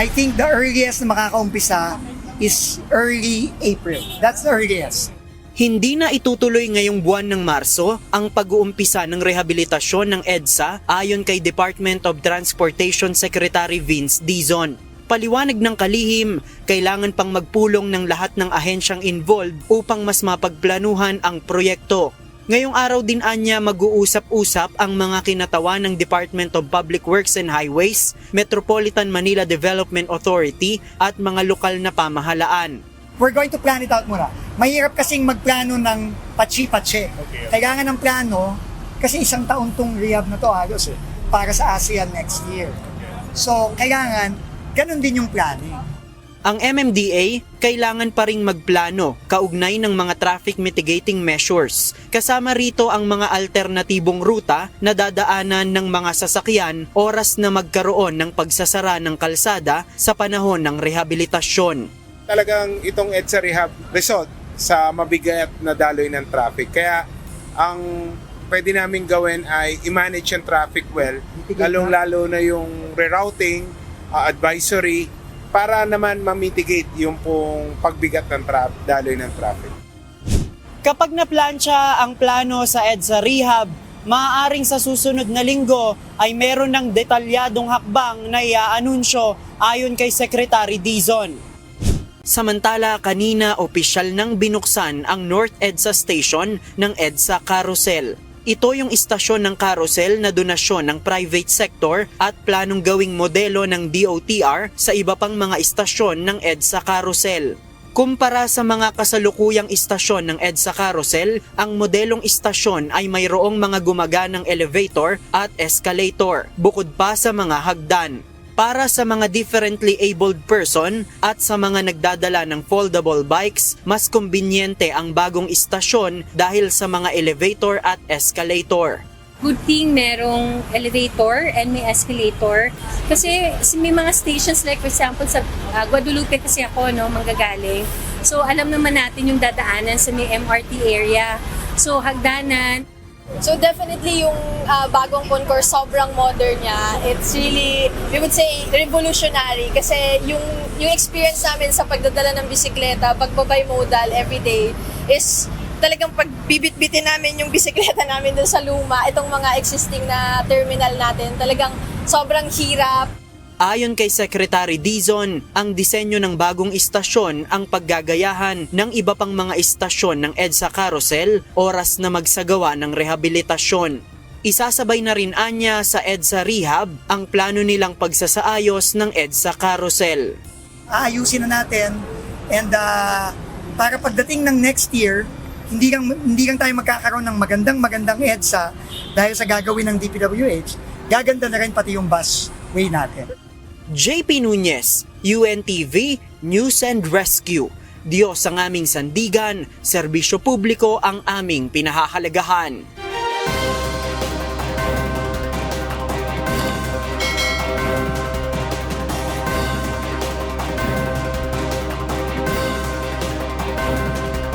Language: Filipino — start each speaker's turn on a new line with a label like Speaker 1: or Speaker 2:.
Speaker 1: I think the earliest na makakaumpisa is early April. That's the earliest.
Speaker 2: Hindi na itutuloy ngayong buwan ng Marso ang pag-uumpisa ng rehabilitasyon ng EDSA ayon kay Department of Transportation Secretary Vince Dizon. Paliwanag ng kalihim, kailangan pang magpulong ng lahat ng ahensyang involved upang mas mapagplanuhan ang proyekto. Ngayong araw din anya mag-uusap-usap ang mga kinatawan ng Department of Public Works and Highways, Metropolitan Manila Development Authority at mga lokal na pamahalaan.
Speaker 1: We're going to plan it out muna. Mahirap kasing magplano ng patsi-patsi. Kailangan ng plano, kasi isang taon tong rehab na to halos eh, para sa ASEAN next year. So, kailangan, ganun din yung planning.
Speaker 2: Ang MMDA kailangan pa ring magplano kaugnay ng mga traffic mitigating measures. Kasama rito ang mga alternatibong ruta na dadaanan ng mga sasakyan oras na magkaroon ng pagsasara ng kalsada sa panahon ng rehabilitasyon.
Speaker 3: talagang itong EDSA Rehab result sa mabigat na daloy ng traffic. Kaya ang pwede namin gawin ay i-manage yung traffic well, lalong-lalo na yung rerouting, uh, advisory, para naman ma-mitigate yung pong pagbigat ng tra- daloy ng traffic.
Speaker 2: Kapag naplansya ang plano sa EDSA Rehab, maaaring sa susunod na linggo ay meron ng detalyadong hakbang na iaanunsyo ayon kay Secretary Dizon. Samantala, kanina opisyal nang binuksan ang North EDSA Station ng EDSA Carousel. Ito yung istasyon ng carousel na donasyon ng private sector at planong gawing modelo ng DOTR sa iba pang mga istasyon ng EDSA Carousel. Kumpara sa mga kasalukuyang istasyon ng EDSA Carousel, ang modelong istasyon ay mayroong mga gumaganang elevator at escalator, bukod pa sa mga hagdan. Para sa mga differently abled person at sa mga nagdadala ng foldable bikes, mas kumbinyente ang bagong istasyon dahil sa mga elevator at escalator.
Speaker 4: good thing merong elevator and may escalator. Kasi may mga stations like for example sa uh, Guadalupe kasi ako no, manggagaling. So alam naman natin yung dadaanan sa may MRT area. So hagdanan,
Speaker 5: So definitely yung ah, bagong concourse sobrang modern niya. It's really we would say revolutionary kasi yung yung experience namin sa pagdadala ng bisikleta, pagbabay-modal every day is talagang pagbibit-bitin namin yung bisikleta namin dun sa luma, itong mga existing na terminal natin, talagang sobrang hirap.
Speaker 2: Ayon kay Secretary Dizon, ang disenyo ng bagong istasyon ang paggagayahan ng iba pang mga istasyon ng EDSA Carousel oras na magsagawa ng rehabilitasyon. Isasabay na rin anya sa EDSA Rehab ang plano nilang pagsasaayos ng EDSA Carousel.
Speaker 1: Aayusin na natin and uh, para pagdating ng next year, hindi lang, hindi lang tayo magkakaroon ng magandang magandang EDSA dahil sa gagawin ng DPWH, gaganda na rin pati yung busway natin.
Speaker 2: JP Nunez, UNTV, News and Rescue. Diyos ang aming sandigan, serbisyo publiko ang aming pinahahalagahan.